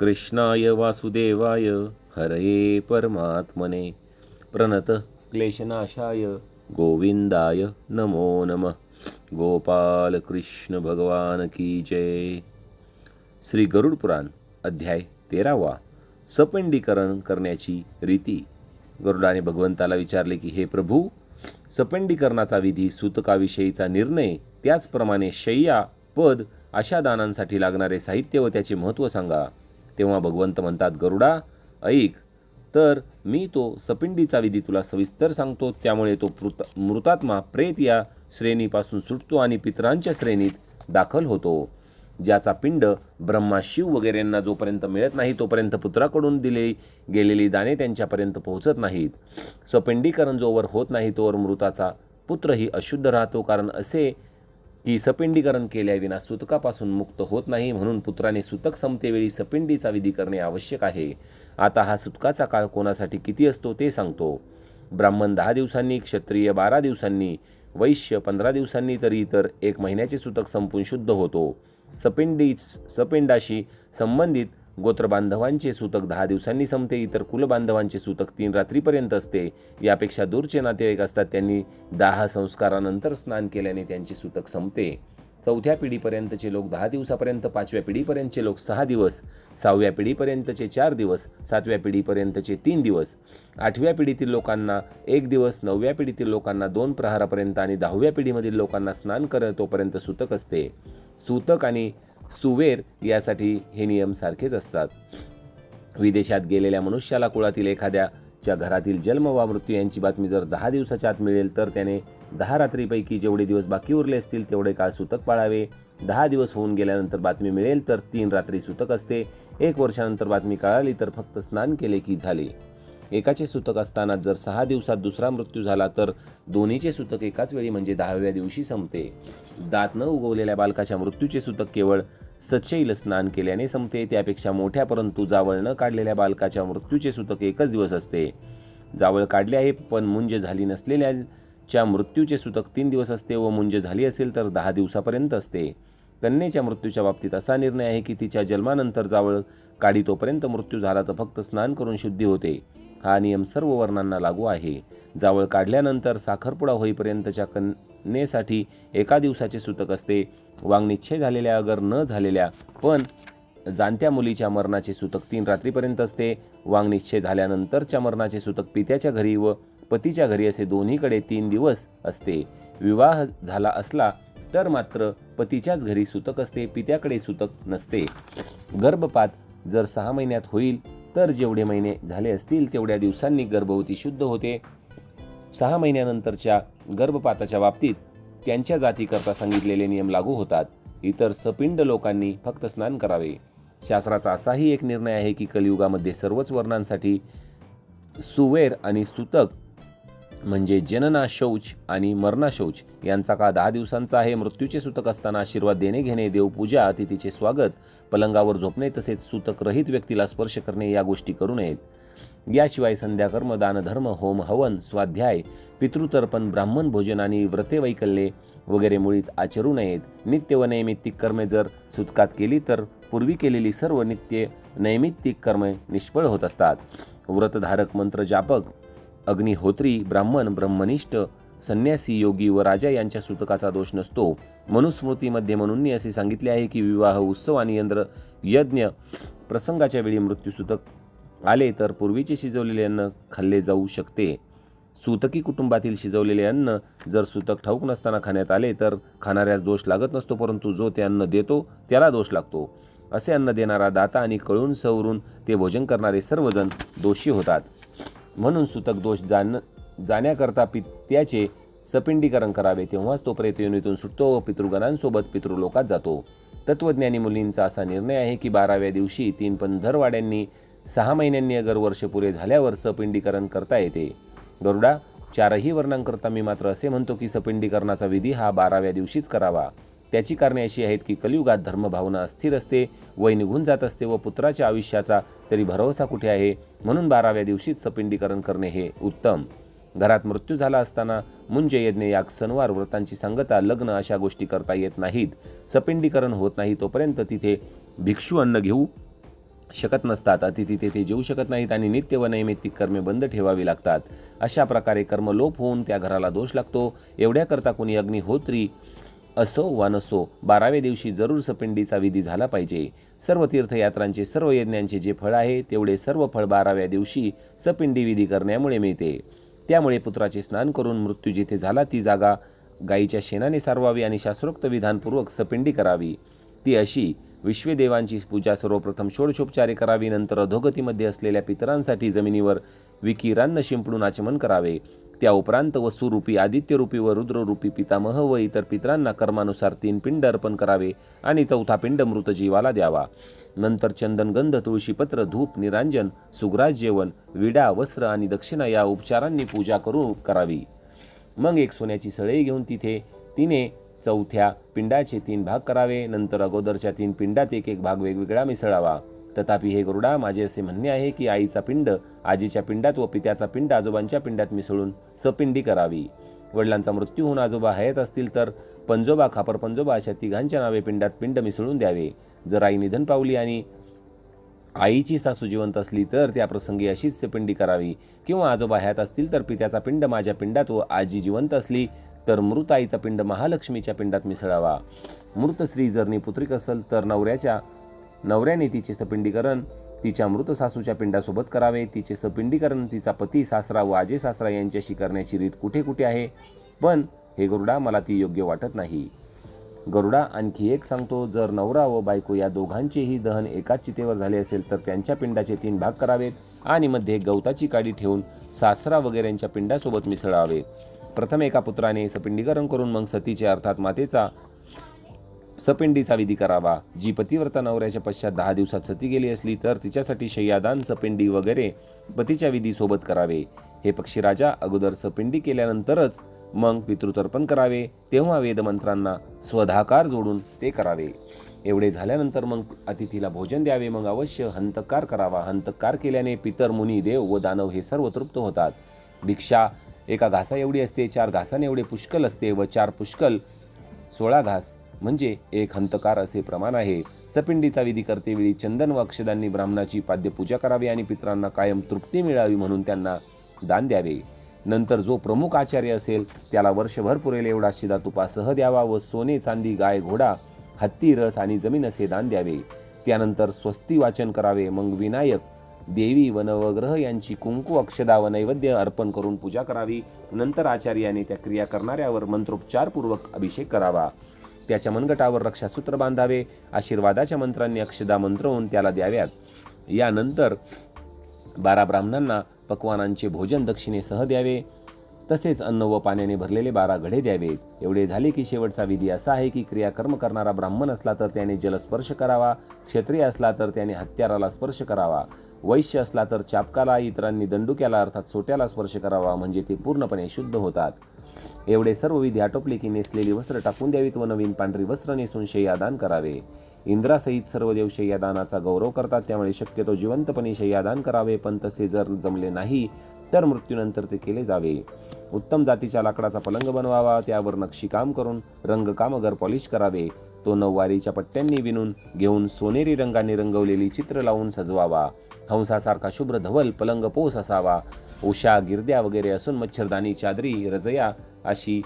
कृष्णाय वासुदेवाय हरये परमात्मने। प्रणत क्लेशनाशाय गोविंदाय नमो नमः। गोपाल कृष्ण भगवान की जय। श्री गरुड पुराण अध्याय तेरावा सपिंडीकरण करण्याची रीती। गरुडाने भगवंताला विचारले की हे प्रभू सपिंडीकरणाचा विधी सूतकाविषयीचा निर्णय त्याचप्रमाणे शय्या पद अशा दानांसाठी लागणारे साहित्य व त्याचे महत्त्व सांगा. तेव्हा भगवंत म्हणतात गरुडा ऐक तर मी तो सपिंडीचा विधी तुला सविस्तर सांगतो. त्यामुळे तो मृत मृतात्मा प्रेत या श्रेणीपासून सुटतो आणि पितरांच्या श्रेणीत दाखल होतो. ज्याचा पिंड ब्रह्मा शिव वगैरेंना जोपर्यंत मिळत नाही तोपर्यंत पुत्राकडून दिले गेलेली दाणे त्यांच्यापर्यंत पोहोचत नाहीत. सपिंडीकरण जोवर होत नाही तोवर मृताचा पुत्रही अशुद्ध राहतो. कारण असे की सपिंडीकरण केल्याविना सुतकापासून मुक्त होत नाही म्हणून पुत्राने सुतक संपतेवेळी सपिंडीचा विधी करणे आवश्यक आहे. आता हा सुतकाचा काळ कोणासाठी किती असतो ते सांगतो. ब्राह्मण दहा दिवसांनी क्षत्रिय बारा दिवसांनी वैश्य पंधरा दिवसांनी तरी इतर एक महिन्याचे सुतक संपून शुद्ध होतो. सपिंडी सपिंडाशी संबंधित गोत्रबांधवांचे सूतक दहा दिवसांनी संपते इतर कुलबांधवांचे सूतक तीन रात्रीपर्यंत असते. यापेक्षा दूरचे नातेवाईक असतात त्यांनी दहा संस्कारानंतर स्नान केल्याने त्यांचे सूतक संपते. चौथ्या पिढीपर्यंतचे लोक दहा दिवसापर्यंत पाचव्या पिढीपर्यंतचे लोक सहा दिवस सहाव्या पिढीपर्यंतचे चार दिवस सातव्या पिढीपर्यंतचे तीन दिवस. आठव्या पिढीतील लोकांना एक दिवस नवव्या पिढीतील लोकांना दोन प्रहारापर्यंत आणि दहाव्या पिढीमधील लोकांना स्नान करतोपर्यंत सूतक असते. सूतक आणि सुवेर यासाठी हे नियम सारखेच असतात. विदेशात गेलेल्या मनुष्याला कुळातील एखाद्याच्या घरातील जन्म वा मृत्यू यांची बातमी जर दहा दिवसाच्या आत मिळेल तर त्याने दहा रात्रीपैकी जेवढे दिवस बाकी उरले असतील तेवढे काळ सूतक पाळावे. दहा दिवस होऊन गेल्यानंतर बातमी मिळेल तर तीन रात्री सुतक असते. एक वर्षानंतर बातमी कळाली तर फक्त स्नान केले की झाले. एकाचे सूतक असताना जर सहा दिवसात दुसरा मृत्यू झाला तर दोन्हीचे सूतक एकाच वेळी म्हणजे दहाव्या दिवशी संपते. दात न उगवलेल्या बालकाच्या मृत्यूचे सूतक केवळ सचैल स्नान केल्याने संपते. त्यापेक्षा मोठ्या परंतु जावळ न काढलेल्या बालकाच्या मृत्यूचे सूतक एकच दिवस असते. जावळ काढले आहे पण मुंज झाली नसलेल्याच्या मृत्यूचे सूतक तीन दिवस असते व मुंज झाली असेल तर दहा दिवसापर्यंत असते. कन्येच्या मृत्यूच्या बाबतीत असा निर्णय आहे की तिच्या जन्मानंतर जावळ काढी तोपर्यंत मृत्यू झाला तर फक्त स्नान करून शुद्धी होते. हा नियम सर्व वर्णांना लागू आहे. जावळ काढल्यानंतर साखरपुडा होईपर्यंतच्या कन्येसाठी एका दिवसाचे सूतक असते. वांगनिच्छय झालेल्या अगर न झालेल्या पण जाणत्या मुलीच्या मरणाचे सूतक तीन रात्रीपर्यंत असते. वांगनिच्छय झाल्यानंतरच्या मरणाचे सूतक पित्याच्या घरी व पतीच्या घरी असे दोन्हीकडे तीन दिवस असते. विवाह झाला असला तर मात्र पतीच्याच घरी सूतक असते पित्याकडे सूतक नसते. गर्भपात जर सहा महिन्यात होईल तर जेवढे महिने झाले असतील तेवढ्या दिवसांनी गर्भवती शुद्ध होते. सहा महिन्यानंतरच्या गर्भपाताच्या बाबतीत त्यांच्या जातीकरता सांगितलेले नियम लागू होतात. इतर सपिंड लोकांनी फक्त स्नान करावे. शास्त्राचा असाही एक निर्णय आहे की कलियुगामध्ये सर्वच वर्णांसाठी सुवेर आणि सुतक म्हणजे जनना शौच आणि मरणाशौच यांचा काळ दहा दिवसांचा आहे. मृत्यूचे सूतक असताना आशीर्वाद देणे घेणे देवपूजा अतिथीचे स्वागत पलंगावर झोपणे तसेच सूतक रहित व्यक्तीला स्पर्श करणे या गोष्टी करू नयेत. याशिवाय संध्याकर्म दानधर्म होम हवन स्वाध्याय पितृतर्पण ब्राह्मण भोजन आणि व्रते वैकल्ये वगैरे मुळीच आचरू नयेत. नित्य व नैमित्तिक कर्मे जर सुतकात केली तर पूर्वी केलेली सर्व नित्य नैमित्तिक कर्मे निष्फळ होत असतात. व्रतधारक मंत्र जापक अग्निहोत्री ब्राह्मण ब्रह्मनिष्ठ संन्यासी योगी व राजा यांच्या सूतकाचा दोष नसतो. मनुस्मृतीमध्ये म्हणून असे सांगितले आहे की विवाह उत्सव आणि यंत्र यज्ञ प्रसंगाच्या वेळी मृत्यूसूतक आले तर पूर्वीचे शिजवलेले अन्न खाल्ले जाऊ शकते. सूतकी कुटुंबातील शिजवलेले अन्न जर सूतक ठाऊक नसताना खाण्यात आले तर खाणाऱ्यास दोष लागत नसतो परंतु जो ते अन्न देतो त्याला दोष लागतो. असे अन्न देणारा दाता आणि कळून सवरून ते भोजन करणारे सर्वजण दोषी होतात. म्हणून सूतक दोष जाण जाण्याकरता पित्याचे सपिंडीकरण करावे तेव्हाच तो प्रेत योनीतून सुटतो व पितृगणांसोबत पितृलोकात जातो. तत्वज्ञानी मुलींचा असा निर्णय आहे की बाराव्या दिवशी तीन पंधरवाड्यांनी सहा महिन्यांनी अगर वर्ष पुरे झाल्यावर सपिंडीकरण करता येते. गरुडा चारही वर्णांकरता मी मात्र असे म्हणतो की सपिंडीकरणाचा विधी हा बाराव्या दिवशीच करावा. त्याची कारणे अशी आहेत की कलियुगात धर्मभावना अस्थिर असते वय निघून जात असते व पुत्राच्या आयुष्याचा तरी भरवसा कुठे आहे? म्हणून बाराव्या दिवशीच सपिंडीकरण करणे हे उत्तम. घरात मृत्यू झाला असताना मुंज यज्ञ याग सणवार व्रतांची सांगता लग्न अशा गोष्टी करता येत नाहीत. सपिंडीकरण होत नाही तोपर्यंत तिथे भिक्षू अन्न घेऊ शकत नसतात. अतिथी तेथे जेऊ शकत नाहीत आणि नित्य व नैमित्तिक कर्मे बंद ठेवावी लागतात. अशा प्रकारे कर्मलोप होऊन त्या घराला दोष लागतो. एवढ्याकरता कोणी अग्निहोत्री असो वा नसो बाराव्या दिवशी जरूर सपिंडीचा विधी झाला पाहिजे. सर्व तीर्थयात्रांचे सर्व यज्ञांचे जे फळ आहे तेवढे सर्व फळ बाराव्या दिवशी सपिंडी विधी करण्यामुळे मिळते. त्यामुळे पुत्राचे स्नान करून मृत्यू जिथे झाला ती जागा गायीच्या शेणाने सारवावी आणि शास्त्रोक्त विधानपूर्वक सपिंडी करावी. ती अशी विश्वदेवांची पूजा सर्वप्रथम षोडशोपचारे करावी नंतर अधोगतीमध्ये असलेल्या पितरांसाठी जमिनीवर विकिरान्न शिंपडून आचमन करावे. त्या उपरांत वसुरूपी आदित्यरूपी व रुद्ररूपी पितामह व इतर पित्रांना कर्मानुसार तीन पिंड अर्पण करावे आणि चौथा पिंड मृतजीवाला द्यावा. नंतर चंदनगंध तुळशीपत्र धूप निरांजन सुग्रास जेवण विडा वस्त्र आणि दक्षिणा या उपचारांनी पूजा करू करावी. मग एक सोन्याची सळई घेऊन तिथे तिने चौथ्या पिंडाचे तीन भाग करावे. नंतर अगोदरच्या तीन पिंडात एक एक भाग वेगवेगळा मिसळावा. तथापि हे गरुडा माझे असे म्हणणे आहे की आईचा पिंड आजीच्या पिंडात व पित्याचा पिंड आजोबांच्या पिंडात मिसळून सपिंडी करावी. वडिलांचा मृत्यू होऊन आजोबा हयात असतील तर पंजोबा खापर पंजोबा अशा तिघांच्या नावे पिंडात पिंड मिसळून द्यावे. जर आई निधन पावली आणि आईची सासू जिवंत असली तर त्या प्रसंगी अशीच पिंडी करावी. किंवा आजोबा हयात असतील तर पित्याचा पिंड माझ्या पिंडात व आजी जिवंत असली तर मृत आईचा पिंड महालक्ष्मीच्या पिंडात मिसळावा. मृत स्त्री जर निपुत्रिक असेल तर नवऱ्याच्या नवऱ्याने तिचे सपिंडीकरण तिच्या मृत सासूच्या पिंडासोबत करावे तिचे सपिंडीकरण तिचा पती सासरा व आजे सासरा यांच्याशी करण्याची रीत कुठे कुठे आहे? पण हे गरुडा मला ती योग्य वाटत नाही. गरुडा आणखी एक सांगतो जर नवरा व बायको या दोघांचेही दहन एकाच चितेवर झाले असेल तर त्यांच्या पिंडाचे तीन भाग करावेत आणि मध्ये गवताची काडी ठेवून सासरा वगैरेंच्या पिंडासोबत मिसळावे. प्रथम एका पुत्राने सपिंडीकरण करून मग सतीचे अर्थात मातेचा सपिंडीचा विधी करावा. जी पतिव्रता नवऱ्याच्या पश्चात दहा दिवसात सती गेली असली तर तिच्यासाठी शय्यादान सपिंडी वगैरे पतीच्या विधीसोबत करावे. हे पक्षीराजा अगोदर सपिंडी केल्यानंतरच मग पितृतर्पण करावे. तेव्हा वेदमंत्रांना स्वधाकार जोडून ते करावे. एवढे झाल्यानंतर मग अतिथीला भोजन द्यावे. मग अवश्य हंतकार करावा. हंतकार केल्याने पितर मुनी देव व दानव हे सर्व तृप्त होतात. भिक्षा एका घासा एवढी असते चार घासाने एवढे पुष्कल असते व चार पुष्कल सोळा घास म्हणजे एक हंतकार असे प्रमाण आहे. सपिंडीचा विधी करतेवेळी चंदन व अक्षदांनी ब्राह्मणाची पाद्यपूजा करावी आणि पित्रांना कायम तृप्ती मिळावी म्हणून त्यांना दान द्यावे. नंतर जो प्रमुख आचार्य असेल त्याला वर्षभर पुरेल एवढा शिदा तुपासह द्यावा व सोने चांदी गाय घोडा हत्ती रथ आणि जमीन असे दान द्यावे. त्यानंतर स्वस्ती वाचन करावे. मग विनायक देवी वनवग्रह यांची कुंकू अक्षदा व नैवेद्य अर्पण करून पूजा करावी. नंतर आचार्याने त्या क्रिया करणाऱ्यावर मंत्रोपचारपूर्वक अभिषेक करावा. त्याच्या मनगटावर रक्षासूत्र बांधावे आशीर्वादाच्या मंत्रांनी अक्षदा मंत्रवून त्याला द्याव्यात. यानंतर बारा ब्राह्मणांना पक्वानांचे भोजन दक्षिणेसह द्यावे तसेच अन्न व पाण्याने भरलेले बारा घडे द्यावेत. एवढे झाले की शेवटचा विधी असा आहे की क्रियाकर्म करणारा ब्राह्मण असला तर त्याने जलस्पर्श करावा क्षत्रिय असला तर त्याने हत्याराला स्पर्श करावा वैश्य असला तर चापकाला इतरांनी दंडुक्याला अर्थात सोट्याला स्पर्श करावा म्हणजे ते पूर्णपणे शुद्ध होतात. एवढे सर्व विधी आटोपले की नेसलेली वस्त्र टाकून द्यावीत व नवीन पांढरी वस्त्र नेसून शय्यादान करावे. इंद्रासहित सर्व देव शय्यादानाचा गौरव करतात त्यामुळे शक्यतो जिवंतपणे शय्यादान करावे पण तसे जर जमले नाही तर मृत्यूनंतर ते केले जावे. उत्तम जातीच्या लाकडाचा पलंग बनवावा त्यावर नक्षीकाम करून रंगकामगर पॉलिश करावे. तो नऊवारीच्या पट्ट्यांनी विणून घेऊन सोनेरी रंगाने रंगवलेली चित्र लावून सजवावा. हंसासारखा शुभ्र धवल पलंग पोस असावा. उषा गिरद्या वगैरे असून मच्छरदानी चादरी रजया अशी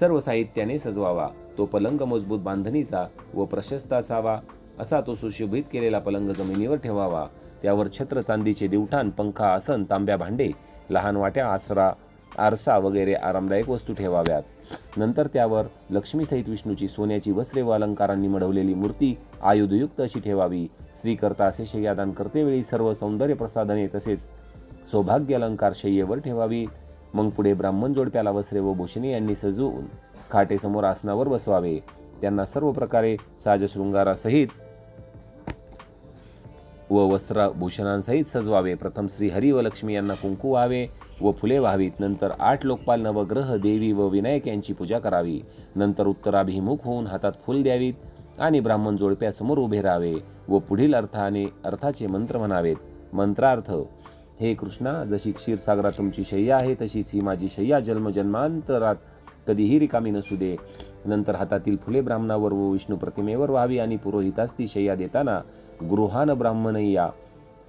सर्व साहित्याने सजवावा. तो पलंग मजबूत बांधणीचा व प्रशस्त असावा. असा तो सुशोभित केलेला पलंग जमिनीवर ठेवावा. त्यावर छत्र चांदीचे दिवठाण पंखा आसन तांब्या भांडे लहान वाट्या आसरा आरसा वगैरे आरामदायक वस्तू ठेवाव्यात. नंतर त्यावर लक्ष्मीसहित विष्णूची सोन्याची वस्त्रे व अलंकारांनी मढवलेली मूर्ती आयुधयुक्त अशी ठेवावी. स्त्रीकरता असे शय्यादान करतेवेळी सर्व सौंदर्य प्रसाधने तसेच सौभाग्य अलंकार शय्येवर ठेवावी. मग पुढे ब्राह्मण जोडप्याला वस्त्रे व भूषणे यांनी सजवून खाटेसमोर आसनावर बसवावे. त्यांना सर्व प्रकारे साजशृंगारासहित व वस्त्रभूषणांसहित सजवावे. प्रथम श्री हरी व लक्ष्मी यांना कुंकू व्हावे व फुले व्हावीत. नंतर आठ लोकपाल नवग्रह देवी व विनायक यांची पूजा करावी. नंतर उत्तराभिमुख होऊन हातात फुल द्यावीत. आणि ब्राह्मण जोडप्यासमोर उभे राहावे व पुढील अर्थाने अर्थाचे मंत्र म्हणावेत. मंत्रार्थ हे कृष्णा जशी क्षीरसागरात तुमची शय्या आहे तशीच ही माझी शय्या जन्मजन्मांतरात कधीही रिकामी नसू दे. नंतर हातातील फुले ब्राह्मणावर व विष्णू प्रतिमेवर व्हावी आणि पुरोहितास ती शय्या देताना गृहान ब्राह्मणय्या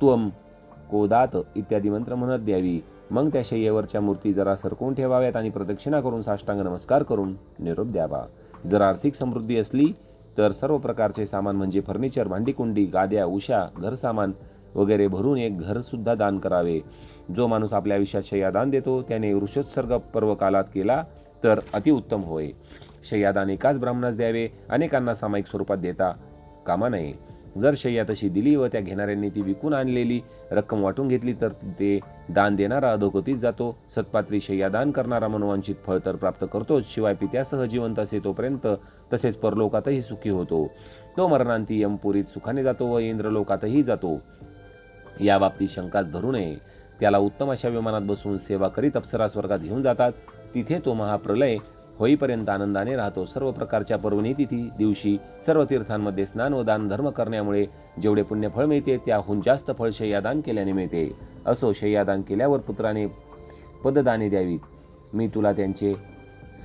त्वम कोदात इत्यादी मंत्र म्हणत द्यावी. मग त्या शय्येवरच्या मूर्ती जरा सरकवून ठेवाव्यात आणि प्रदक्षिणा करून साष्टांग नमस्कार करून निरोप द्यावा. जर आर्थिक समृद्धी असली तर सर्व प्रकारचे सामान म्हणजे फर्निचर भांडीकुंडी गाद्या उशा घरसामान वगैरे भरून एक घरसुद्धा दान करावे. जो माणूस आपल्या आयुष्यात शय्यादान देतो त्याने वृषोत्सर्ग पर्वकालात केला तर अतिउत्तम होय. शय्यादान एकाच ब्राह्मणास द्यावे अनेकांना सामायिक स्वरूपात देता कामा नये. जर शय्या तशी दिली व त्या घेणाऱ्यांनी ती विकून आणलेली रक्कम वाटून घेतली तर ते दान देणारा अधोगतीच जातो. सत्पात्री शय्या दान करणारा मनोवांछित फळ तर प्राप्त करतोच. शिवाय पित्यासह जिवंत असे तोपर्यंत तसेच परलोकातही सुखी होतो. तो मरणांती यमपुरीत सुखाने जातो व इंद्रलोकातही जातो. या बाबतीत शंकाच धरू नये. त्याला उत्तम अशा विमानात बसून सेवा करीत अप्सरा स्वर्गात घेऊन जातात. तिथे तो महाप्रलय होईपर्यंत आनंदाने राहतो. सर्व प्रकारच्या पर्वणी तिथी दिवशी सर्व तीर्थांमध्ये स्नान व दान धर्म करण्यामुळे जेवढे पुण्यफळ मिळते त्याहून जास्त फळ शय्यादान केल्याने मिळते. असो शय्यादान केल्यावर पुत्राने पददाने द्यावीत मी तुला त्यांचे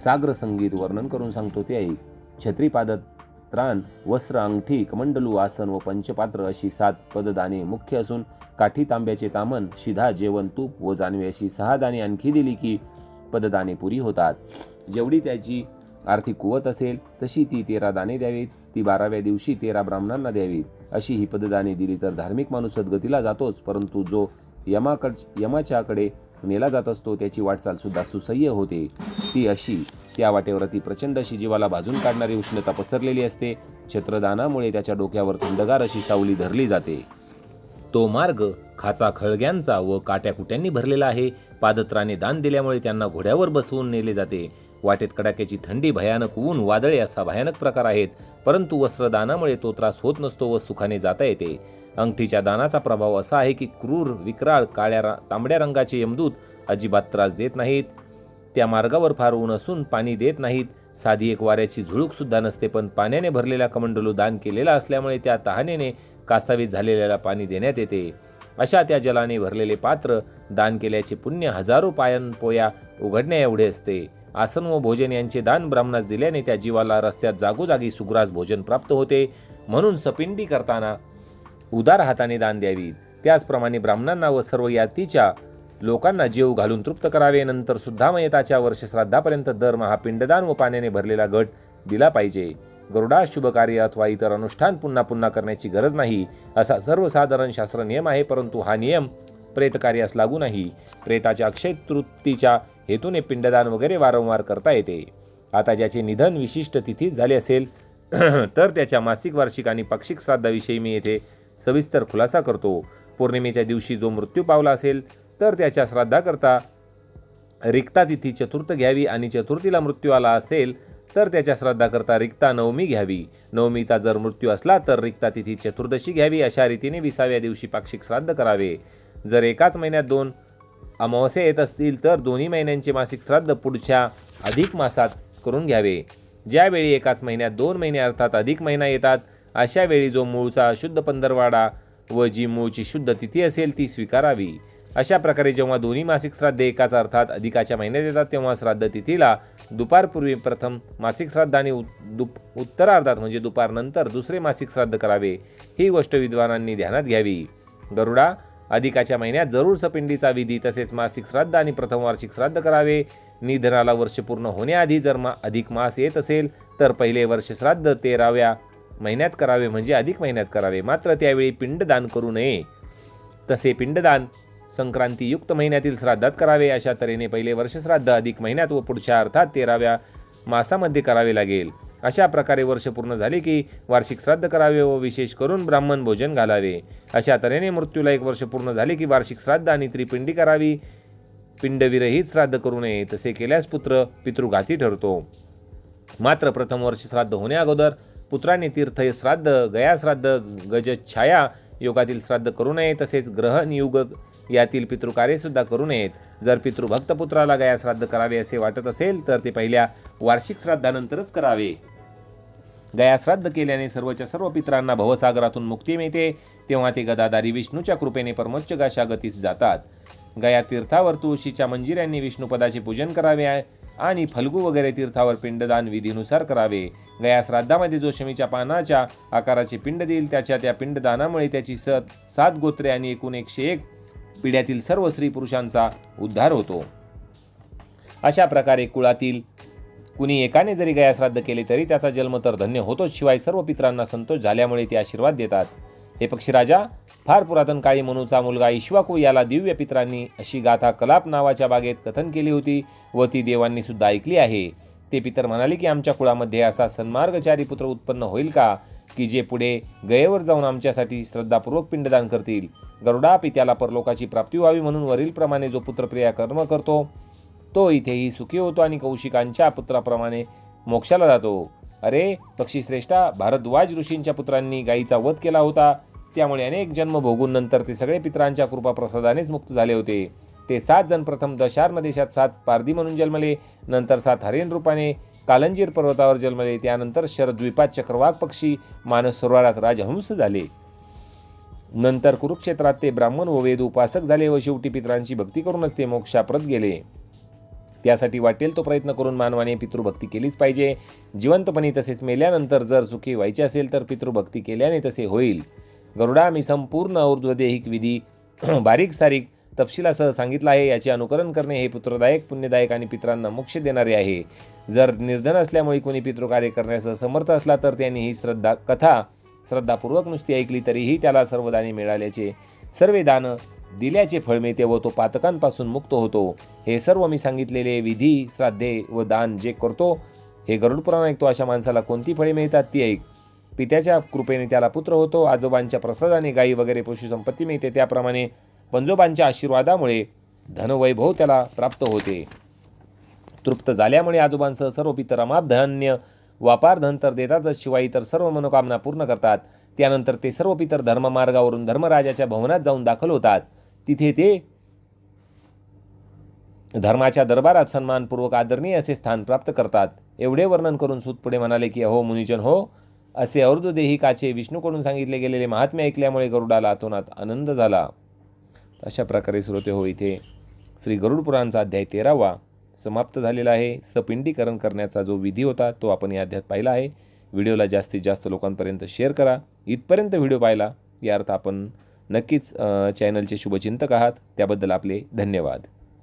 साग्र संगीत वर्णन करून सांगतो ते ऐक. छत्रीपाद त्राण वस्त्र अंगठी कमंडलू आसन व पंचपात्र अशी सात पददाने मुख्य असून काठी तांब्याचे तामन शिधा जेवण तूप व जानवे अशी सहा दाने आणखी दिली की पददाने पुरी होतात. जेवढी त्याची आर्थिक कुवत असेल तशी ती तेरा दाणे द्यावीत ती बाराव्या दिवशी तेरा ब्राह्मणांना द्यावीत. अशी ही पददाने दिली तर धार्मिक माणूस सद्गतीला जातोच परंतु जो यमाकड यमाच्याकडे नेला जात असतो त्याची वाटचाल सुद्धा सुसह्य होते. ती अशी त्या वाटेवर ती प्रचंड अशी जीवाला भाजून काढणारी उष्णता पसरलेली असते. छत्रदानामुळे त्याच्या डोक्यावर थंडगार अशी सावली धरली जाते. तो मार्ग खाचा खळग्यांचा व काट्याकुट्यांनी भरलेला आहे. पादत्राने दान दिल्यामुळे त्यांना घोड्यावर बसवून नेले जाते. वाटेत कडाक्याची थंडी भयानक ऊन वादळे असा भयानक प्रकार आहेत. परंतु वस्त्रदानामुळे तो त्रास होत नसतो व सुखाने जाता येते. अंगठीच्या दानाचा प्रभाव असा आहे की क्रूर विक्राळ काळ्या रा- तांबड्या रंगाचे यमदूत अजिबात त्रास देत नाहीत. त्या मार्गावर फार ऊन असून पाणी देत नाहीत. साधी एक वाऱ्याची झुळूक सुद्धा नसते पण पाण्याने भरलेला कमंडलू दान केलेला असल्यामुळे त्या तहानेने कासावीत झालेल्याला पाणी देण्यात येते. अशा त्या जलाने भरलेले पात्र दान केल्याचे पुण्य हजारो पायन पोया उघडण्या एवढे असते. आसन व भोजन यांचे दान ब्राह्मणास दिल्याने त्या जीवाला रस्त्यात जागोजागी सुग्रास भोजन प्राप्त होते. म्हणून सपिंडी करताना उदार हाताने दान द्यावी. त्याचप्रमाणे ब्राह्मणांना व सर्व यातीच्या लोकांना जीव घालून तृप्त करावे. नंतर सुद्धा मयताच्या वर्षश्राद्धापर्यंत दरमहा पिंडदान व पाण्याने भरलेला गट दिला पाहिजे. गरुडा शुभ कार्य अथवा इतर अनुष्ठान पुन्हा पुन्हा करण्याची गरज नाही असा सर्वसाधारण शास्त्र नियम आहे परंतु हा नियम प्रेतकार्यास लागू नाही प्रेताच्या अक्षय तृप्तीच्या हेतूने पिंडदान वगैरे वारंवार करता येते. आता ज्याचे निधन विशिष्ट तिथीच झाले असेल तर त्याच्या मासिक वार्षिक आणि पाक्षिक श्राद्धाविषयी मी येथे सविस्तर खुलासा करतो. पौर्णिमेच्या दिवशी जो मृत्यू पावला असेल तर त्याच्या श्राद्धाकरता रिक्ता तिथी चतुर्थ घ्यावी आणि चतुर्थीला मृत्यू आला असेल तर त्याच्या श्राद्धाकरता रिक्ता नवमी घ्यावी. नवमीचा जर मृत्यू असला तर रिक्ता तिथी चतुर्दशी घ्यावी अशा रीतीने विसाव्या दिवशी पाक्षिक श्राद्ध करावे. जर एकाच महिन्यात दोन अमावस्या येत असतील तर दोन्ही महिन्यांचे मासिक श्राद्ध पुढच्या अधिक मासात करून घ्यावे. ज्यावेळी एकाच महिन्यात दोन महिने अर्थात अधिक महिना येतात अशा वेळी जो मूळचा शुद्ध पंधरवाडा व जी मूळची शुद्ध तिथी असेल ती स्वीकारावी. अशा प्रकारे जेव्हा दोन्ही मासिक श्राद्ध एकाच अर्थात अधिकाच्या महिन्यात येतात तेव्हा श्राद्ध तिथीला दुपारपूर्वी प्रथम मासिक श्राद्ध आणि उत- दुप उत्तरार्धात म्हणजे दुपारनंतर दुसरे मासिक श्राद्ध करावे. ही गोष्ट विद्वानांनी ध्यानात घ्यावी. गरुडा अधिकाच्या महिन्यात जरूर सपिंडीचा विधी तसेच मासिक श्राद्ध आणि प्रथम वार्षिक श्राद्ध करावे. निधनाला वर्ष पूर्ण होण्याआधी जर मा अधिक मास येत असेल तर पहिले वर्ष श्राद्ध तेराव्या महिन्यात करावे म्हणजे अधिक महिन्यात करावे. मात्र त्यावेळी पिंडदान करू नये. तसे पिंडदान संक्रांतीयुक्त महिन्यातील श्राद्धात करावे. अशा तऱ्हेने पहिले वर्ष श्राद्ध अधिक महिन्यात व पुढच्या अर्थात तेराव्या मासामध्ये करावे लागेल. अशा प्रकारे वर्ष पूर्ण झाले की वार्षिक श्राद्ध करावे व विशेष करून ब्राह्मण भोजन घालावे. अशा तऱ्हेने मृत्यूला एक वर्ष पूर्ण झाले की वार्षिक श्राद्ध आणि त्रिपिंडी करावी. पिंडविरहित श्राद्ध करू नये तसे केल्यास पुत्र पितृघाती ठरतो. मात्र प्रथम वर्ष श्राद्ध होण्याअगोदर पुत्राने तीर्थ श्राद्ध गया श्राद्ध गजछाया योगातील श्राद्ध करू नये तसेच ग्रहण युग यातील पितृकार्यसुद्धा करू नयेत. जर पितृभक्त पुत्राला गया श्राद्ध करावे असे वाटत असेल तर ते पहिल्या वार्षिक श्राद्धानंतरच करावे. गया श्राद्ध केल्याने सर्वच्या सर्व पित्रांना भवसागरातून मुक्ती मिळते. तेव्हा ते गदाधारी विष्णूच्या कृपेने परमोच्च गाशा गतीस जातात. गया तीर्थावर तुळशीच्या मंजिऱ्यांनी विष्णुपदाचे पूजन करावे आणि फल्गू वगैरे तीर्थावर पिंडदान विधीनुसार करावे. गया श्राद्धामध्ये जो शमीच्या पानाच्या आकाराचे पिंड देईल त्याच्या त्या पिंडदानामुळे त्याची सत सात गोत्रे आणि एकूण एकशे एक पिढ्यातील सर्व स्त्री पुरुषांचा उद्धार होतो. अशा प्रकारे कुळातील कुणी एकाने जरी गयाश्राद्ध केले तरी त्याचा जन्म तर धन्य होतोच. शिवाय सर्व पित्रांना संतोष झाल्यामुळे ते आशीर्वाद देतात. हे पक्षीराजा फार पुरातन काळी मनूचा मुलगा इश्वाकू याला दिव्य पित्रांनी अशी गाथा कलाप नावाच्या बागेत कथन केली होती व ती देवांनी सुद्धा ऐकली आहे. ते पितर म्हणाले की आमच्या कुळामध्ये असा सन्मार्गचारी पुत्र उत्पन्न होईल का? की जे पुढे गयेवर जाऊन आमच्यासाठी श्रद्धापूर्वक पिंडदान करतील. गरुडा पित्याला परलोकाची प्राप्ती व्हावी म्हणून वरीलप्रमाणे जो पुत्रप्रिया कर्म करतो तो इथेही सुखी होतो आणि कौशिकांच्या पुत्राप्रमाणे मोक्षाला जातो. अरे पक्षीश्रेष्ठा भारद्वाज ऋषींच्या पुत्रांनी गायीचा वध केला होता. त्यामुळे अनेक जन्म भोगून नंतर ते सगळे पित्रांच्या कृपाप्रसादानेच मुक्त झाले होते. ते सात जण प्रथम दशार्ण देशात सात पारधी म्हणून जन्मले नंतर सात हरिण रूपाने कालंजीर पर्वतावर जन्मले त्यानंतर शरद्वीपात चक्रवाक पक्षी मानस सरोवरात राजहंस झाले. नंतर कुरुक्षेत्रात ते ब्राह्मण व वेद उपासक झाले व शेवटी पित्रांची भक्ती करूनच ते मोक्षाप्रत गेले. त्यासाठी वाटेल तो प्रयत्न करून मानवाने पितृभक्ती केलीच पाहिजे. जिवंतपणी तसेच मेल्यानंतर जर सुखी व्हायचे असेल तर पितृभक्ती केल्याने तसे होईल. गरुडा मी संपूर्ण ऊर्ध्वदेहिक विधी बारीक सारीक तपशिलासह सांगितलं आहे. याचे अनुकरण करणे हे पुत्रदायक पुण्यदायक आणि पित्रांना मोक्ष देणारे आहे. जर निर्धन असल्यामुळे कोणी पितृकार्य करण्यास समर्थ असला तर त्यांनी ही श्रद्धा कथा श्रद्धापूर्वक नुसती ऐकली तरीही त्याला सर्व दाने मिळाल्याचे सर्व दान दिल्याचे फळ मिळते व तो पातकांपासून मुक्त होतो. हे सर्व मी सांगितलेले विधी श्राद्धे व दान जे करतो हे गरुड पुराण ऐकतो अशा माणसाला कोणती फळे मिळतात ती ऐक. पित्याच्या कृपेने त्याला पुत्र होतो आजोबांच्या प्रसादाने गायी वगैरे पशुसंपत्ती मिळते त्याप्रमाणे पंजोबांच्या आशीर्वादामुळे धनवैभव त्याला प्राप्त होते. तृप्त झाल्यामुळे आजोबांसह सर्व पितर अमाप धान्य वापार धन तर देतातच शिवाय इतर सर्व मनोकामना पूर्ण करतात. त्यानंतर ते सर्व पितर धर्ममार्गावरून धर्मराजाच्या भवनात जाऊन दाखल होतात. तिथे ते धर्माच्या दरबारात सन्मानपूर्वक आदरणीय असे स्थान प्राप्त करतात. एवढे वर्णन करून सूत पुढे म्हणाले की अहो मुनिजन हो. असे अर्धदेहिकाचे विष्णूकडून सांगितले गेलेले महात्म्य ऐकल्यामुळे गरुडाला अतोनात आनंद झाला. अशा प्रकारे श्रोते हो इथे श्री गरुड पुराणचा अध्याय तेरावा समाप्त झालेला आहे. सपिंडीकरण करण्याचा जो विधी होता तो आपण या अध्यायात पाहिला आहे. व्हिडिओला जास्तीत जास्त लोकांपर्यंत शेअर करा. इथपर्यंत व्हिडिओ पाहिला या अर्थ आपण नक्कीच चॅनलचे शुभचिंतक आहात. त्याबद्दल आपले धन्यवाद.